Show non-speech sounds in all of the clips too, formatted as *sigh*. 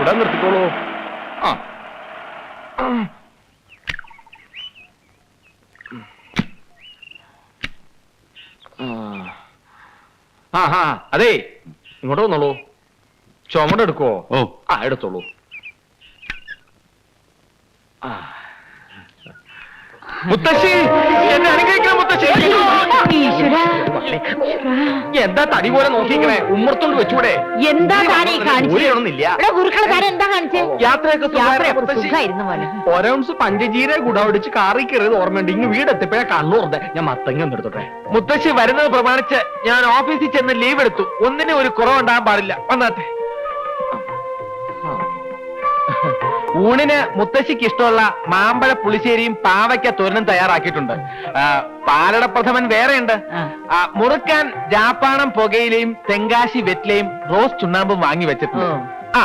ഇവിടെ നിർത്തിക്കോളൂ. ആ. ആ. ഹാ. അതെ ഇങ്ങോട്ട് വന്നോളൂ. ചുമട് എടുക്കുവോ ഓ. ആ എടുത്തോളൂ. ആ. മുത്തശ്ശി എന്നെ അനുഗ്രഹിക്കണം മുത്തശ്ശി. ഈശ്വരാ. എന്താ തടി പോലെ നോക്കിക്കണേ ഉമ്മർത്തോണ്ട് വെച്ചൂടെ. എന്താ താനീ ഗുരുക്കളെ എന്താ കാണിച്ചേ? യാത്രയൊക്കെ ഒരൗൺസ് പഞ്ചജീര ഗുഡപിടിച്ച് കാറി കയറിയത് ഓർമ്മയുണ്ട്. ഇങ്ങ് വീടെത്തിപ്പോഴാ കണ്ണൂർന്ന് ഞാൻ മത്തങ്ങ ഒന്ന് എടുത്തോട്ടെ. മുത്തശ്ശി വരുന്നത് പ്രമാണിച്ച് ഞാൻ ഓഫീസിൽ ചെന്ന് ലീവ് എടുത്തു. ഒന്നിനും ഒരു കുറവുണ്ടാകാൻ പാടില്ല. വന്നാട്ടെ. ഊണിന് മുത്തശ്ശിക്ക് ഇഷ്ടമുള്ള മാമ്പഴ പുളിശ്ശേരിയും പാവയ്ക്ക തോരനും തയ്യാറാക്കിയിട്ടുണ്ട്. പാലട പ്രഥമൻ വേറെയുണ്ട്. മുറുക്കാൻ ജാപ്പാണം പുകയിലയും തെങ്കാശി വെറ്റിലയും റോസ് ചുണ്ണാമ്പും വാങ്ങി വെച്ചിട്ടുണ്ട്. ആ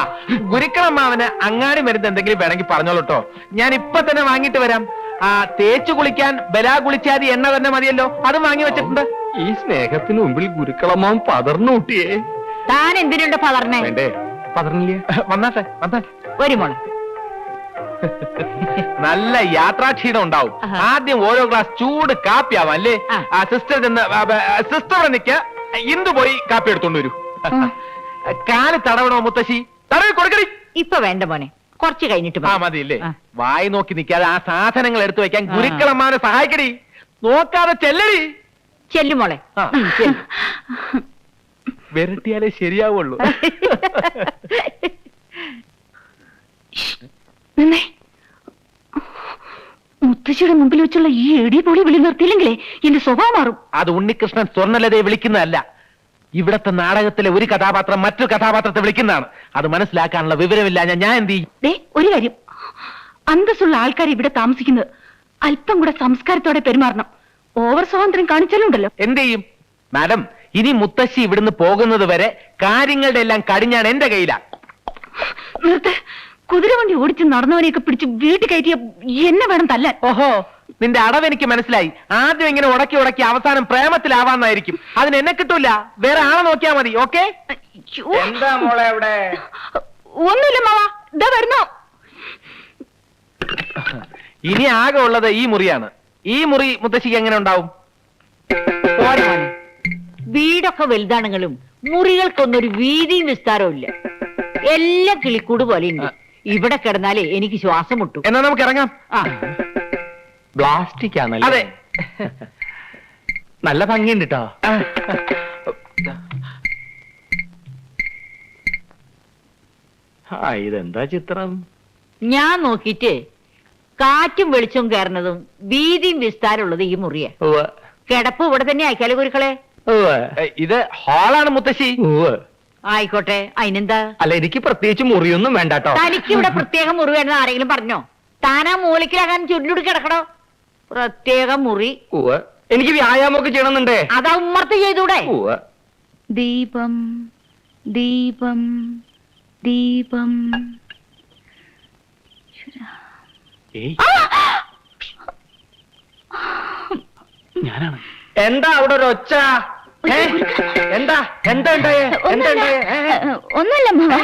ഗുരുക്കളമ്മാവന് അങ്ങാടി മരുന്ന് എന്തെങ്കിലും വേണമെങ്കിൽ പറഞ്ഞോളൂട്ടോ ഞാൻ ഇപ്പൊ തന്നെ വാങ്ങിട്ട് വരാം. ആ തേച്ചു കുളിക്കാൻ ബലാ കുളിച്ചാതി എണ്ണ തന്നെ മതിയല്ലോ. അതും വാങ്ങി വെച്ചിട്ടുണ്ട്. ഈ സ്നേഹത്തിന് മുമ്പിൽ ഗുരുക്കളമ്മാവൻ പതർന്നു കൂട്ടിയേ. താൻ എന്തിനുണ്ട് പതർന്നേ? വേണ്ടേ? പതർന്നില്ലേ? വന്നാട്ടെ വന്നാട്ടെ. ഒരു മോളെ. *laughs* നല്ല യാത്രാക്ഷീണം ഉണ്ടാവും. ആദ്യം ഓരോ ഗ്ലാസ് ചൂട് കാപ്പി ആവാം അല്ലേ? ആ. സിസ്റ്റർ ചെന്ന് സിസ്റ്റർ നിക്ക ഇന്ത് പോയി കാപ്പി എടുത്തോണ്ട് വരൂ. *laughs* കാൽ തടവണോ മുത്തശ്ശി? തടവി കൊടുക്കടി. ഇപ്പൊ വേണ്ട മോനെ. കുറച്ച് കഴിഞ്ഞിട്ട് ആ മതി. മതി ഇല്ലേ വായി നോക്കി നിൽക്കാതെ ആ സാധനങ്ങൾ എടുത്തു വെക്കാൻ. ഗുരുക്കളമ്മാനെ സഹായിക്കടി. നോക്കാതെ ചെല്ലടി. ചെല്ലുമോളെ. വിരട്ടിയാലേ ശരിയാവുള്ളൂ *laughs* നിന്നേ മുത്തശ്ശിയുടെ മുമ്പിൽ വെച്ചുള്ള ഈ എടി പൊളി വിളി നിർത്തിയില്ലെങ്കിലേ എന്റെ സ്വഭാവം മാറും. അത് ഉണ്ണികൃഷ്ണൻ സ്വർണലതയെ വിളിക്കുന്നതല്ല. ഇവിടത്തെ നാടകത്തിലെ ഒരു കഥാപാത്രം മറ്റൊരു കഥാപാത്രത്തെ വിളിക്കുന്നതാണ്. അത് മനസ്സിലാക്കാനുള്ള വിവരമില്ല. ഞാൻ ഞാൻ എന്ത് ചെയ്യും? ദേ ഒരു കാര്യം. അന്തസ്സുള്ള ആൾക്കാർ ഇവിടെ താമസിക്കുന്നത് അല്പം കൂടെ സംസ്കാരത്തോടെ പെരുമാറണം. ഓവർ സ്വാതന്ത്ര്യം കാണിച്ചാലുണ്ടല്ലോ. എന്ത് ചെയ്യും? മാഡം ഇനി മുത്തശ്ശി ഇവിടുന്ന് പോകുന്നത് വരെ കാര്യങ്ങളുടെ എല്ലാം കടിഞ്ഞാണ് എന്റെ കയ്യിലാ. നിർത്ത്. കുതിരവണ്ടി ഓടിച്ച് നടന്നവനെയൊക്കെ പിടിച്ച് വീട്ടിൽ കയറ്റിയ എന്നെ വേണം തല്ലാൻ. ഓഹോ നിന്റെ അടവ് എനിക്ക് മനസ്സിലായി. ആദ്യം ഇങ്ങനെ ഉടക്കി ഉടക്കി അവസാനം പ്രേമത്തിലാവാന്നായിരിക്കും. അതിന് എന്നെ കിട്ടൂല. വേറെ ആളെ നോക്കിയാ മതി ഓക്കെ? അയ്യോ. എന്താ മോളെ അവിടെ? ഒന്നുമില്ല മാവാ. ഇതാ വരുന്നു. ഇനി ആകെ ഉള്ളത് ഈ മുറിയാണ്. ഈ മുറി മുത്തശ്ശിക്ക് എങ്ങനെ ഉണ്ടാവും? പോരെ മോനെ. വീടൊക്കെ വലുതാണെങ്കിലും മുറികൾക്കൊന്നൊരു വീതിയും വിസ്താരവും ഇല്ല. എല്ലാം കിളിക്കൂട് പോലെ ഉണ്ട് ഇവിടെ കിടന്നാലേ എനിക്ക് ശ്വാസം മുട്ടും. എന്നാ നമുക്ക് ഇറങ്ങാം. ആ. പ്ലാസ്റ്റിക് ആണല്ലേ അതെ. നല്ല ഭംഗിയുണ്ട് കേട്ടോ ആ ഇതെന്താ ചിത്രം? ഞാൻ നോക്കിയിട്ട് കാറ്റും വെളിച്ചവും കയറുന്നതും വീതിയും വിസ്താരമുള്ളത് ഈ മുറിയെ. ഉവ്വ്, കിടപ്പ് ഇവിടെ തന്നെ ആയിക്കാലേ ഗുരുക്കളെ. ഉവ്വ്, ഏ, ഇത് ഹാളാണ് മുത്തശ്ശി. ഉവ്വ്. ആയിക്കോട്ടെ അതിനെന്താ? അല്ല എനിക്ക് പ്രത്യേകിച്ച് മുറിയൊന്നും വേണ്ട കേട്ടോ തനിക്ക് ഇവിടെ പ്രത്യേക മുറി വേണമെന്ന് ആരെങ്കിലും പറഞ്ഞോ? താനാ മൂലക്കിലാകാൻ ചുരുണ്ടുടി കിടക്കണോ? പ്രത്യേക മുറി. എനിക്ക് വ്യായാമമൊക്കെ ചെയ്യണമെന്നുണ്ടേ? അതാ ഉമ്മർത്ത് ചെയ്തൂടെ. ദീപം ദീപം ദീപം. ഞാനാണ്. എന്താ അവിടെ ഒരു ഒച്ച? എന്താ? എന്താ ഉണ്ടായേ? എന്താ ഉണ്ടായേ? ഒന്നുമില്ല മാവാ.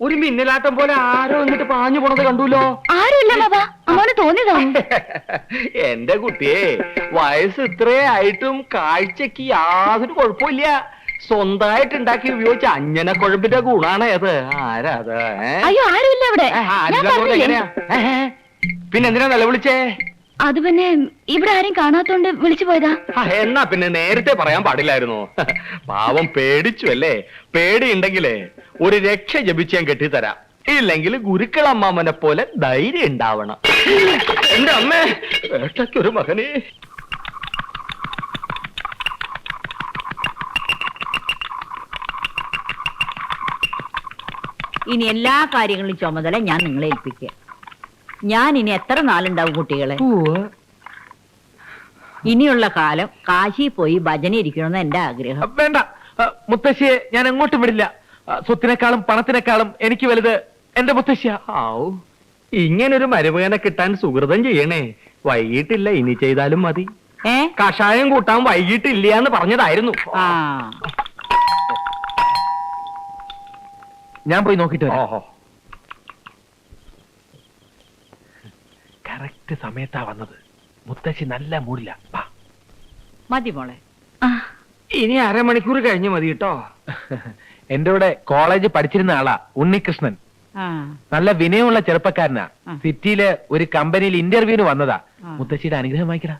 ഒരു മിന്നലാട്ടം പോലെ ആരോ എന്നിട്ട് പാഞ്ഞു പോണത് കണ്ടുല്ലോ? ആരുമില്ല മാവാ. അമ്മോന് തോന്നിയതാ. *laughs* എന്റെ കുട്ടിയെ വയസ്സ് ഇത്രേ ആയിട്ടും കാഴ്ചക്ക് യാതൊരു കുഴപ്പമില്ല. സ്വന്തമായിട്ട് ഉണ്ടാക്കി ഉപയോഗിച്ച അഞ്ഞന കുഴമ്പിന്റെ ഗുണാണ് അത്. ആരാ അത് പിന്നെന്തിനാ അയ്യോ ആരുമില്ല അവിടെ. പിന്നെ എന്തിനാ നിലവിളിച്ചേ? അത് പിന്നെ ഇവിടെ ആരും കാണാത്തോണ്ട് വിളിച്ചു പോയതാ. എന്നാ പിന്നെ നേരത്തെ പറയാൻ പാടില്ലായിരുന്നു. പാവം പേടിച്ചു അല്ലേ? പേടിയുണ്ടെങ്കിലേ ഒരു രക്ഷ ജപിച്ച് ഞാൻ കെട്ടിത്തരാം. ഇല്ലെങ്കിൽ ഗുരുക്കളമ്മാമനെ പോലെ ധൈര്യം ഉണ്ടാവണം. എന്റെ അമ്മേ വേട്ടയ്ക്കൊരു മകനെ. ഇനി എല്ലാ കാര്യങ്ങളും ചുമതല ഞാൻ നിങ്ങളെ ഏൽപ്പിക്കുക ഞാൻ ഇനി എത്ര നാളുണ്ടാവും കുട്ടികളെ? ഇനിയുള്ള കാലം കാശി പോയി ഭജന ഇരിക്കണമെന്ന് എന്റെ ആഗ്രഹം. വേണ്ട. മുത്തശ്ശിയെ ഞാൻ എങ്ങോട്ടും വിടില്ല. സ്വത്തിനേക്കാളും പണത്തിനേക്കാളും എനിക്ക് വലുത് എന്റെ മുത്തശ്ശിയ. ആവൂ ഇങ്ങനൊരു മരുമകനെ കിട്ടാൻ സുഹൃതം ചെയ്യണേ. വൈകിട്ടില്ല ഇനി ചെയ്താലും മതി. കഷായം കൂട്ടാൻ വൈകിട്ടില്ല എന്ന് പറഞ്ഞതായിരുന്നു ഞാൻ പോയി നോക്കിട്ട് വരാം. ഓഹോ. കറക്റ്റ് സമയത്താ വന്നത്. മുത്തശ്ശി നല്ല മൂടില്ല. വാ. മതി മോളെ. ഇനി അരമണിക്കൂർ കഴിഞ്ഞ് മതി കേട്ടോ. *laughs* എന്റെ കൂടെ കോളേജ് പഠിച്ചിരുന്ന ആളാ ഉണ്ണികൃഷ്ണൻ. നല്ല വിനയമുള്ള ചെറുപ്പക്കാരനാ. സിറ്റിയിലെ ഒരു കമ്പനിയിൽ ഇന്റർവ്യൂവിന് വന്നതാ. മുത്തശ്ശിയുടെ അനുഗ്രഹം വായിക്കടാ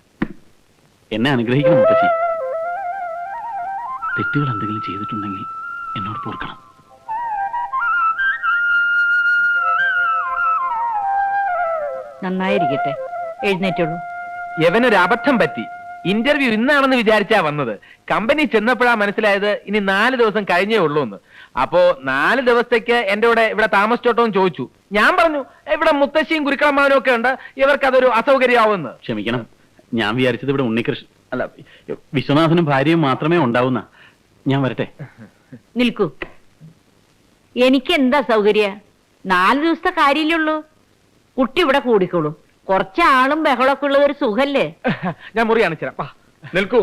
എന്നെ അനുഗ്രഹിക്കണം മുത്തശ്ശി. തെറ്റുകൾ എന്തെങ്കിലും ചെയ്തിട്ടുണ്ടെങ്കിൽ എന്നോട് പൊറുക്കണം. നന്നായിരിക്കട്ടെ. എഴുന്നേറ്റുള്ളൂ. യവനൊരു അബദ്ധം പറ്റി. ഇന്റർവ്യൂ ഇന്നാണെന്ന് വിചാരിച്ചാ വന്നത്. കമ്പനി ചെന്നപ്പോഴാ മനസ്സിലായത് ഇനി നാല് ദിവസം കഴിഞ്ഞേ ഉള്ളൂ എന്ന് അപ്പോ നാല് ദിവസത്തേക്ക് എന്റെ കൂടെ ഇവിടെ താമസിച്ചോട്ടോ എന്ന് ചോദിച്ചു. ഞാൻ പറഞ്ഞു ഇവിടെ മുത്തശ്ശിയും കുരുക്കളമാവനും ഒക്കെ ഉണ്ട്. ഇവർക്ക് അതൊരു അസൗകര്യമാവുമെന്ന് ക്ഷമിക്കണം. ഞാൻ വിചാരിച്ചത് ഇവിടെ ഉണ്ണികൃഷ്ണൻ അല്ല വിശ്വനാഥനും ഭാര്യയും മാത്രമേ ഉണ്ടാവുന്ന. ഞാൻ വരട്ടെ. നിൽക്കൂ. എനിക്ക് എന്താ സൗകര്യ? നാല് ദിവസത്തെ കാര്യമില്ലുള്ളൂ കുട്ടി ഇവിടെ കൂടിക്കോളൂ. കുറച്ച് ആളും ബഹളമൊക്കെ ഉള്ള ഒരു സുഖല്ലേ? *laughs* ഞാൻ മുറി. നിൽക്കൂ.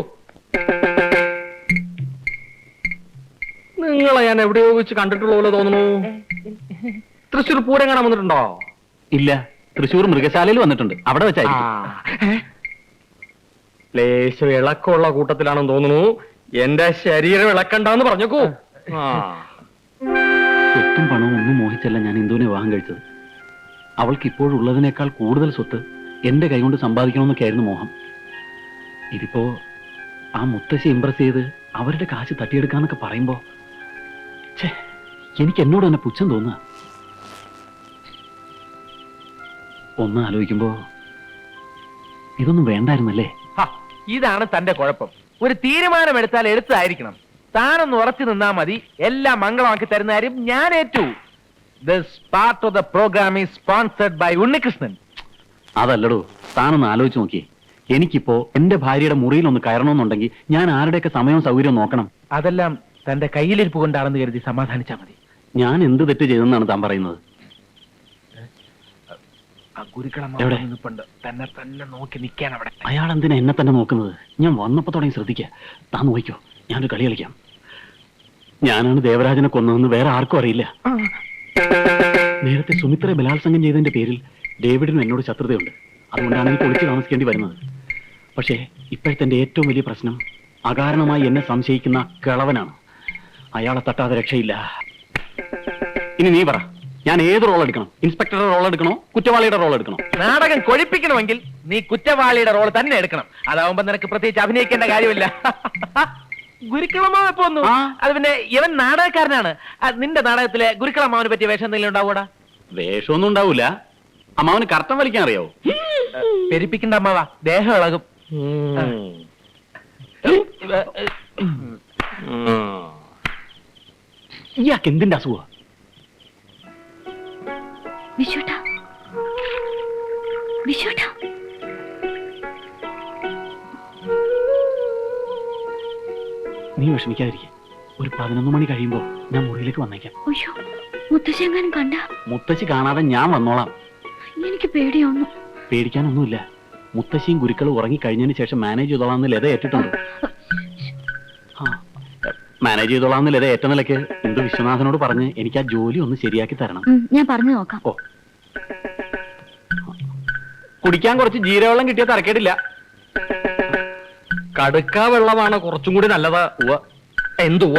നിങ്ങളെ ഞാൻ എവിടെയോ വെച്ച് കണ്ടിട്ടുള്ള പോലെ തോന്നുന്നു. തൃശ്ശൂർ പൂരം കാണാൻ വന്നിട്ടുണ്ടോ? ഇല്ല തൃശ്ശൂർ മൃഗശാലയിൽ വന്നിട്ടുണ്ട്. അവിടെ. വെച്ചായിരിക്കും? ലേശം ഇളക്കമുള്ള കൂട്ടത്തിലാണെന്ന് തോന്നുന്നു. എന്റെ ശരീരം ഇളക്കണ്ടെന്ന് പറഞ്ഞേക്കൂ. സ്വത്തും പണവും ഒന്നും മോഹിച്ചല്ല ഞാൻ ഇന്ദുവിനെ വിവാഹം കഴിച്ചത്. അവൾക്ക് ഇപ്പോഴുള്ളതിനേക്കാൾ കൂടുതൽ സ്വത്ത് എന്റെ കൈകൊണ്ട് സമ്പാദിക്കണമെന്നൊക്കെയായിരുന്നു മോഹം. ഇതിപ്പോ ആ മുത്തശ്ശി ഇമ്പ്രസ് ചെയ്ത് അവരുടെ കാശ് തട്ടിയെടുക്കാന്നൊക്കെ പറയുമ്പോ ഛേ എനിക്ക് എന്നോട് തന്നെ പുച്ഛം തോന്നുക. ഒന്ന് ആലോചിക്കുമ്പോ ഇതൊന്നും വേണ്ടായിരുന്നല്ലേ? ഇതാണ് തന്റെ കുഴപ്പം. ഒരു തീരുമാനമെടുത്താൽ എടുത്തതായിരിക്കണം. താനൊന്ന് ഉറച്ചു നിന്നാ മതി. എല്ലാം മംഗളമാക്കി തരുന്ന കാര്യം ഞാൻ ഏറ്റു. This part of the program is sponsored by Unnikrishnan. അതല്ലടോ താനൊന്ന് ആലോചിച്ച് നോക്കിയേ. എനിക്കിപ്പോ എന്റെ ഭാര്യയുടെ മുറിയിൽ ഒന്ന് കയറണമെന്നുണ്ടെങ്കിൽ ഞാൻ ആരുടെയൊക്കെ സമയവും സൗകര്യവും നോക്കണം. അതെല്ലാം തന്റെ കയ്യിലിരിപ്പ് കൊണ്ടാണെന്ന് കരുതി സമാധാനിച്ചാ മതി. ഞാൻ എന്ത് തെറ്റ് ചെയ്തെന്നാണ് താൻ പറയുന്നത്? ആ എവിടെ? അവിടെ തന്നെ തന്നെ നോക്കി നിൽക്കാൻ അവിടെ. അയാൾ എന്തിനാ എന്നെ തന്നെ നോക്കുന്നത്? ഞാൻ വന്നപ്പോ തുടങ്ങി ശ്രദ്ധിക്കുക താൻ നോക്കിക്കോ ഞാനൊരു കളി കളിക്കാം. ഞാനാണ് ദേവരാജനെ കൊന്നതെന്ന് വേറെ ആർക്കും അറിയില്ല. നേരത്തെ സുമിത്രയെ ബലാത്സംഗം ചെയ്തതിന്റെ പേരിൽ ഡേവിഡിനും എന്നോട് ശത്രുതയുണ്ട്. അതുകൊണ്ടാണ് എനിക്ക് ഒളിച്ചു താമസിക്കേണ്ടി വരുന്നത്. പക്ഷേ ഇപ്പോഴത്തെ ഏറ്റവും വലിയ പ്രശ്നം അകാരണമായി എന്നെ സംശയിക്കുന്ന കിളവനാണ്. അയാളെ തട്ടാതെ രക്ഷയില്ല. ഇനി നീ പറ. ഞാൻ ഏത് റോൾ എടുക്കണം? ഇൻസ്പെക്ടറുടെ റോൾ എടുക്കണോ? കുറ്റവാളിയുടെ റോൾ എടുക്കണോ? നാടകം കൊഴിപ്പിക്കണമെങ്കിൽ നീ കുറ്റവാളിയുടെ റോൾ തന്നെ എടുക്കണം. അതാവുമ്പോ നിനക്ക് പ്രത്യേകിച്ച് അഭിനയിക്കേണ്ട കാര്യമില്ല. ഗുരുക്കളമാവ് എപ്പോ അത് പിന്നെ ഇവൻ നാടകക്കാരനാണ്. നിന്റെ നാടകത്തിലെ ഗുരുക്കളമാവിനെ പറ്റിയ വേഷം എന്തെങ്കിലും ഉണ്ടാവൂടാ വേഷമൊന്നും ഉണ്ടാവൂല. അമ്മാവന് കർത്തം വലിക്കാൻ അറിയാവോ? പെരിപ്പിക്കണ്ട അമ്മാവ. ദേഹം ഇളകും. ഇയാക്ക്. ഇയാൾക്ക് എന്തിന്റെ അസുഖ വിശുട്ടാ വിശുട്ടാ നീ വിഷമിക്കാതിരിക്കെ. ഒരു പതിനൊന്ന് മണി കഴിയുമ്പോ ഞാൻ മുറിയിലേക്ക് വന്നേക്കാം. അയ്യോ. മുത്തശ്ശെങ്ങാനും കണ്ട? മുത്തശ്ശി കാണാതെ ഞാൻ വന്നോളാം. എനിക്ക് പേടിയൊന്നും. പേടിക്കാനൊന്നുമില്ല. മുത്തശ്ശിയും ഗുരുക്കളും ഉറങ്ങി കഴിഞ്ഞതിന് ശേഷം മാനേജ് ചെയ്തോളാന്ന് ലത ഏറ്റിട്ടുണ്ട്. മാനേജ് ചെയ്തോളാന്ന് ലത ഏറ്റ നിലയ്ക്ക് എന്ത് വിശ്വനാഥനോട് പറഞ്ഞ് എനിക്ക് ആ ജോലി ഒന്ന് ശരിയാക്കി തരണം. ഞാൻ പറഞ്ഞു നോക്കാം. ഓ. കുടിക്കാൻ കുറച്ച് ജീരവെള്ളം കിട്ടിയാൽ തരക്കേടില്ല. കടുക്ക വെള്ളമാണ് കുറച്ചും കൂടി നല്ലത് ഉവ എന്തുവ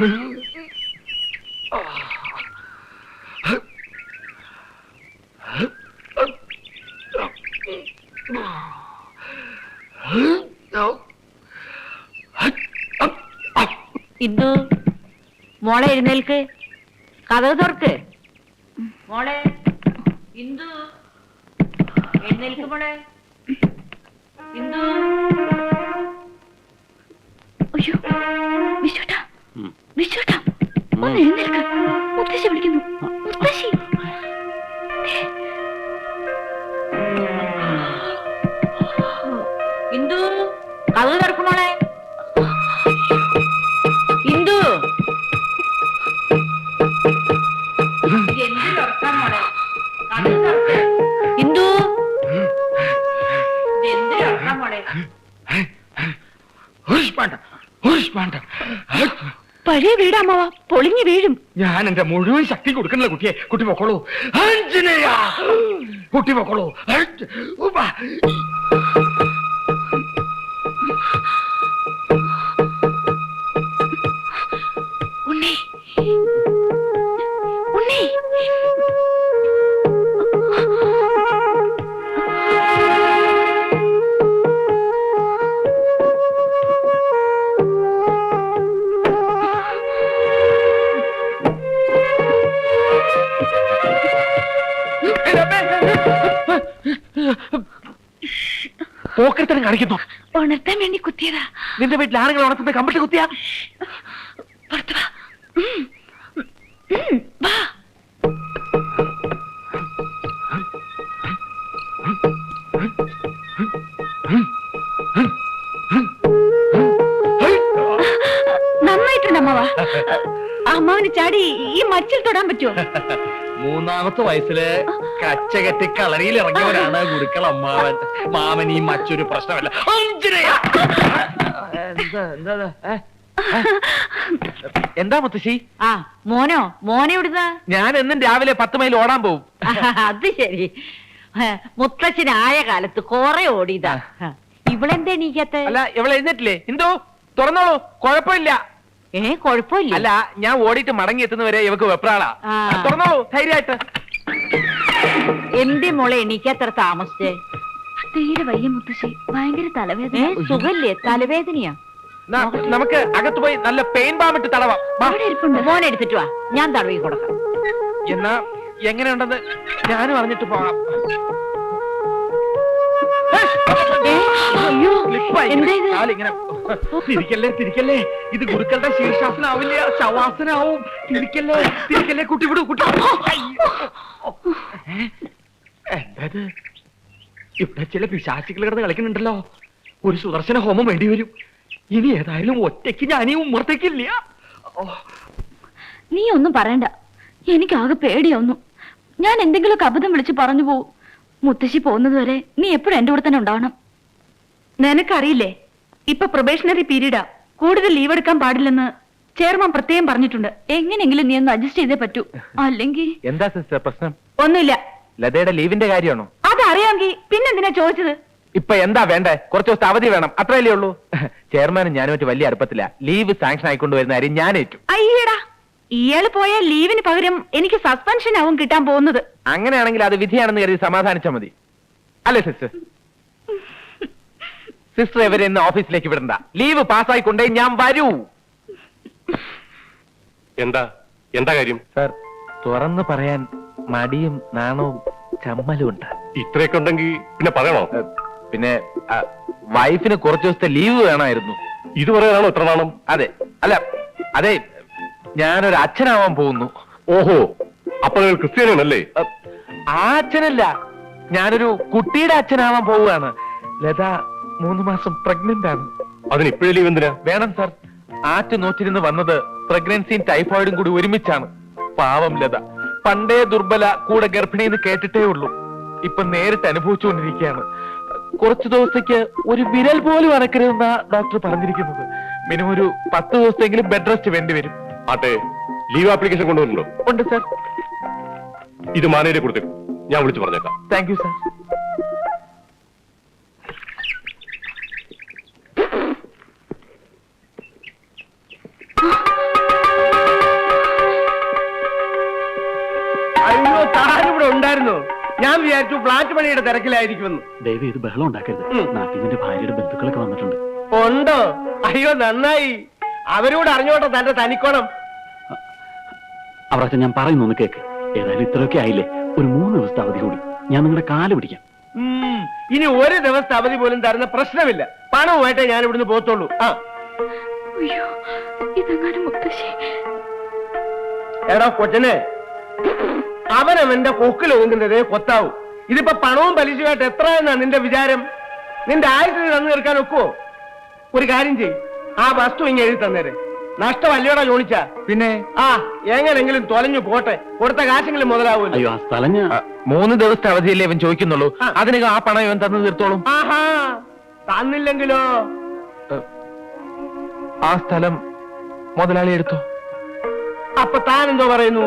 ഇന്ദു മോളെ എഴുന്നേൽക്ക്. കഥ തുറക്ക്. മോളെ ഇന്ദു. എഴുന്നേൽക്ക് മോളെ. ഇന്ദു. അയ്യോ വിശ്വട്ടാ. വിളിക്കുന്നു. വീടാമാവാ. പൊളിഞ്ഞു വീഴും. ഞാൻ എന്റെ മുഴുവൻ ശക്തി കൊടുക്കണില്ല കുട്ടിയെ. കുട്ടി പൊക്കോളൂ. ആഞ്ജനേയ! കുട്ടി പൊക്കോളൂ. ഉവ്വ. ഉണ്ണി. ഉണ്ണി. പോക്കരത്തരം കാണിക്കുന്നു. ഉണർത്താൻ വേണ്ടി കുത്തിയതാ. നിന്റെ വീട്ടിൽ ആണുങ്ങൾ ഉണർത്തുന്ന കമ്പിട്ട് കുത്തിയാ? പുറത്തു വാ. ഉം. ഉം, വാ. നന്നായിട്ടുണ്ട് അമ്മാവാ അമ്മാവിന് ചാടി ഈ മച്ചിൽ തൊടാൻ പറ്റുമോ? മൂന്നാമത്തെ വയസ്സിൽ കച്ചകെട്ടി കളരിയിൽ ഇറങ്ങിയവരാണ് ഗുരുക്കൾ അമ്മാവൻ. മാമൻ ഈ മറ്റൊരു പ്രശ്നമല്ല. എന്താ മുത്തശ്ശി? ആ മോനോ മോനെ ഇവിടുന്ന് ഞാൻ എന്നും രാവിലെ പത്ത് മൈൽ ഓടാൻ പോവും. അത് ശരി. മുത്തശ്ശിനായ മുത്തച്ഛനായ കാലത്ത് കൊറേ ഓടിയതാ. ഇവളെന്താ എണീക്കത്തെ? അല്ല ഇവളെ എഴുന്നേറ്റില്ലേ? എന്തോ? തുറന്നോളൂ. കുഴപ്പമില്ല. ഏ കൊഴപ്പില്ല അല്ല ഞാൻ ഓടിയിട്ട് മടങ്ങി എത്തുന്നവരെ ഇവക്ക് വെപ്രാളാ. തുറന്നോളൂ ധൈര്യമായിട്ട്. എന്റെ മോളെ എണീക്കത്ര താമസിച്ചേ? തീരെ വയ്യ മുത്തശ്ശി ഭയങ്കര ഏ തലവേദന സുഖല്ലേ? തലവേദനയാ. ന- നമുക്ക് അകത്ത് പോയി നല്ല പെയിൻ ബാമിട്ട് തടവാം. അവിടെ ഇരിപ്പുണ്ട്. മോനെ എടുത്തിട്ട് വാ. ഞാൻ തടവി കൊടുക്കാം. എന്നാ എങ്ങനെയുണ്ടെന്ന് ഞാനും അറിഞ്ഞിട്ട് പോകാം. ഏ, അയ്യോ. എന്താ ഇത്? കാലിങ്ങനെ. തിരിക്കല്ലേ തിരിക്കല്ലേ? ഇത് ഗുരുക്കളുടെ ശീർഷാസനാവില്ല? ശവാസനാവും. തിരിക്കല്ലേ തിരിക്കല്ലേ? കുട്ടി വിടൂ കുട്ടി അയ്യോ. ഏ? എന്തത് ഇവിടെ ചില പിശാചികൾ കിടന്ന് കളിക്കുന്നുണ്ടല്ലോ. ഒരു സുദർശന ഹോമം വേണ്ടി വരും. ഇനി ഏതായാലും ഒറ്റയ്ക്ക് ഞാൻ ഈ ഓ, നീ ഒന്നും പറയണ്ട. എനിക്കാകെ പേടിയൊന്നും ഞാൻ എന്തെങ്കിലും അബദ്ധം വിളിച്ച് പറഞ്ഞു പോവും. മുത്തശ്ശി പോകുന്നതുവരെ നീ എപ്പോഴും എന്റെ കൂടെ തന്നെ ഉണ്ടാവണം. നിനക്കറിയില്ലേ ഇപ്പൊ പ്രൊബേഷണറി പീരീഡാ കൂടുതൽ ലീവ് എടുക്കാൻ പാടില്ലെന്ന് ചെയർമാൻ പ്രത്യേകം പറഞ്ഞിട്ടുണ്ട്. എങ്ങനെയെങ്കിലും നീ ഒന്ന് അഡ്ജസ്റ്റ് ചെയ്തേ പറ്റൂ. അല്ലെങ്കിൽ എന്താ സിസ്റ്റർ പ്രശ്നം? ഒന്നുമില്ല. ലതയുടെ ലീവിന്റെ കാര്യമാണോ? അതറിയാമെങ്കിൽ പിന്നെന്തിനാ ചോദിച്ചത്? ഇപ്പൊ എന്താ വേണ്ടേ? കുറച്ച് ദിവസത്തെ അവധി വേണം. അത്രയല്ലേ ഉള്ളൂ. *laughs* ചെയർമാനും ഞാനും മറ്റു വലിയ അടുപ്പത്തില്ല ലീവ് സാങ്ഷൻ ആയിക്കൊണ്ടുവരുന്ന കാര്യം ഞാൻ ഏറ്റു. അയ്യടാ ഇയാൾ പോയ ലീവിന് പകരം എനിക്ക് സസ്പെൻഷൻ ആവും കിട്ടാൻ പോകുന്നത്. അങ്ങനെയാണെങ്കിൽ അത് വിധിയാണെന്ന് കരുതി സമാധാനിച്ചാൽ മതി. അല്ലേ സിസ്റ്റർ? സിസ്റ്റർ ഇവരെ ഇന്ന് ഓഫീസിലേക്ക് വിടണ്ട. ലീവ് പാസ്സായി കൊണ്ടേ ഞാൻ വരൂ. എന്താ? എന്താ കാര്യം? സാർ തുറന്നു പറയാൻ മടിയും നാണവും ചമ്മലും ഉണ്ട്. ഇത്രയൊക്കെ ഉണ്ടെങ്കിൽ പിന്നെ പറയണോ? പിന്നെ വൈഫിന് കുറച്ചു ദിവസത്തെ ലീവ് വേണമായിരുന്നു. ഇത് പറയാനാണോ എത്ര നാണം? അതെ അല്ല അതെ ഞാനൊരു അച്ഛനാവാൻ പോകുന്നു. ഓഹോ അപ്പൊ നിങ്ങൾ ക്രിസ്ത്യാനിയാണല്ലേ? അ, ആ അച്ഛനല്ല. ഞാനൊരു കുട്ടിയുടെ അച്ഛനാവാൻ പോവുകയാണ്. ലത മൂന്ന് മാസം പ്രഗ്നന്റ് ആണ്. അതിന് ഇപ്പോഴേ ലീവ് എന്തിനാ? വേണം സാർ ആറ്റ് നോറ്റിരുന്ന് വന്നത് പ്രഗ്നൻസിയും ടൈഫോയിഡും കൂടി ഒരുമിച്ചാണ്. പാവം ലത. പണ്ടേ ദുർബല കൂടെ ഗർഭിണി എന്ന് കേട്ടിട്ടേ ഉള്ളൂ. ഇപ്പൊ നേരിട്ട് അനുഭവിച്ചുകൊണ്ടിരിക്കുകയാണ്. കുറച്ചു ദിവസത്തേക്ക് ഒരു വിരൽ പോലും അനക്കരുതെന്ന ഡോക്ടർ പറഞ്ഞിരിക്കുന്നത്. മിനിമം ഒരു പത്ത് ദിവസത്തെങ്കിലും ബെഡ് റെസ്റ്റ് വേണ്ടി വരും ആട്ടെ ലീവ് ആപ്ലിക്കേഷൻ കൊണ്ടുവന്നുണ്ടോ ഉണ്ട് സർ. ഇത് മാനേജരെ കൊടുത്തേക്കും ഞാൻ വിളിച്ചു പറഞ്ഞേക്കാം. താങ്ക് യു സർ അയ്യോ താനിവിടെ ഉണ്ടായിരുന്നു. ഞാൻ വിചാരിച്ചു ഫ്ലാറ്റ് പണിയുടെ തിരക്കിലായിരിക്കുമെന്ന്. ദയവ് ഇത് ബഹളം ഉണ്ടാക്കരുത്. നാട്ടിന്റെ ഭാര്യയുടെ ബന്ധുക്കളൊക്കെ വന്നിട്ടുണ്ട്. ഉണ്ടോ? അയ്യോ നന്നായി. അവരോട് അറിഞ്ഞോട്ടെ തന്റെ തനിക്കോണം. അവരൊക്കെ ഞാൻ പറയുന്നു ഒന്ന് കേക്ക്. ഏതായാലും ഇത്രയൊക്കെ ആയില്ലേ? ഒരു മൂന്ന് ദിവസത്തെ അവധി കൂടി. ഞാൻ നിങ്ങളുടെ കാല പിടിക്കാം. ഇനി ഒരു ദിവസത്തെ അവധി പോലും തരുന്ന പ്രശ്നമില്ല. പണവുമായിട്ടേ ഞാൻ ഇവിടുന്ന് പോത്തുള്ളൂ ആ. അയ്യോ ഇതെങ്ങാനും മുത്തശ്ശി. എടാ കൊച്ചനെ. അവനവന്റെ കൊക്കിൽ ഒതുങ്ങുന്നതേ കൊത്താവും. ഇതിപ്പോ പണവും പലിശയുമായിട്ട് എത്ര എന്നാ നിന്റെ വിചാരം? നിന്റെ ആയുസിന് തന്നു തീർക്കാൻ ഒക്കുവോ? ഒരു കാര്യം ചെയ് ആ വസ്തു ഇങ്ങനെ എഴുതി തന്നേരെ. നഷ്ടമല്ലയോടാ ജോണിച്ച പിന്നെ? ആ എങ്ങനെങ്കിലും തൊലഞ്ഞു പോട്ടെ. കൊടുത്ത കാശെങ്കിലും മുതലാവൂല്ലോ അയ്യോ ആ സ്ഥലം ഞാൻ മൂന്ന് ദിവസത്തെ അവധിയല്ലേ ഇവൻ ചോദിക്കുന്നുള്ളൂ. അതിന് ആ പണം ഇവൻ തന്നു തീർത്തോളും. ആഹാ തന്നില്ലെങ്കിലോ? ആ സ്ഥലം മുതലാളി എടുത്തു? അപ്പൊ താൻ എന്തോ പറയുന്നു?